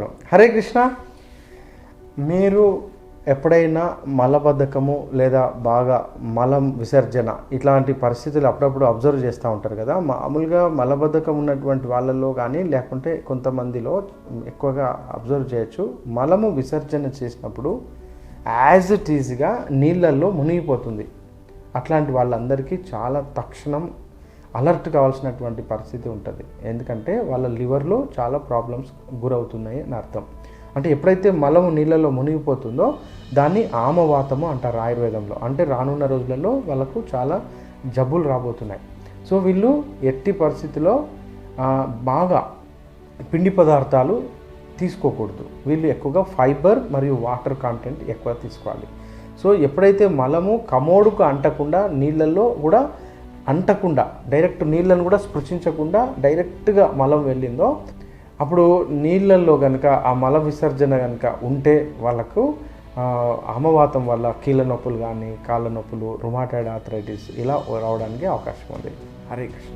హరే కృష్ణ. మీరు ఎప్పుడైనా మలబద్ధకము లేదా బాగా మలం విసర్జన ఇట్లాంటి పరిస్థితులు అప్పుడప్పుడు అబ్జర్వ్ చేస్తూ ఉంటారు కదా? మామూలుగా మలబద్ధకం ఉన్నటువంటి వాళ్ళలో కానీ లేకుంటే కొంతమందిలో ఎక్కువగా అబ్జర్వ్ చేయొచ్చు. మలము విసర్జన చేసినప్పుడు యాజ్ ఇట్ ఈజ్గా నీళ్ళల్లో మునిగిపోతుంది. అట్లాంటి వాళ్ళందరికీ చాలా తక్షణం అలర్ట్ కావాల్సినటువంటి పరిస్థితి ఉంటుంది. ఎందుకంటే వాళ్ళ లివర్లో చాలా ప్రాబ్లమ్స్ గురవుతున్నాయి అని అర్థం. అంటే ఎప్పుడైతే మలము నీళ్ళలో మునిగిపోతుందో దాన్ని ఆమవాతము అంటారు ఆయుర్వేదంలో. అంటే రానున్న రోజులలో వాళ్ళకు చాలా జబ్బులు రాబోతున్నాయి. సో వీళ్ళు ఎట్టి పరిస్థితిలో బాగా పిండి పదార్థాలు తీసుకోకూడదు. వీళ్ళు ఎక్కువగా ఫైబర్ మరియు వాటర్ కంటెంట్ ఎక్కువ తీసుకోవాలి. సో ఎప్పుడైతే మలము కమోడుకు అంటకుండా నీళ్ళల్లో కూడా అంటకుండా డైరెక్ట్ నీళ్ళను కూడా స్పృశించకుండా డైరెక్ట్గా మలం వెళ్ళిందో అప్పుడు నీళ్ళల్లో కనుక ఆ మల విసర్జన కనుక ఉంటే వాళ్ళకు అమవాతం వల్ల కీళ్ళ నొప్పులు కానీ కాళ్ళ నొప్పులు రుమాటైడ్ ఆథరైటిస్ ఇలా రావడానికి అవకాశం ఉంది. హరే కృష్ణ.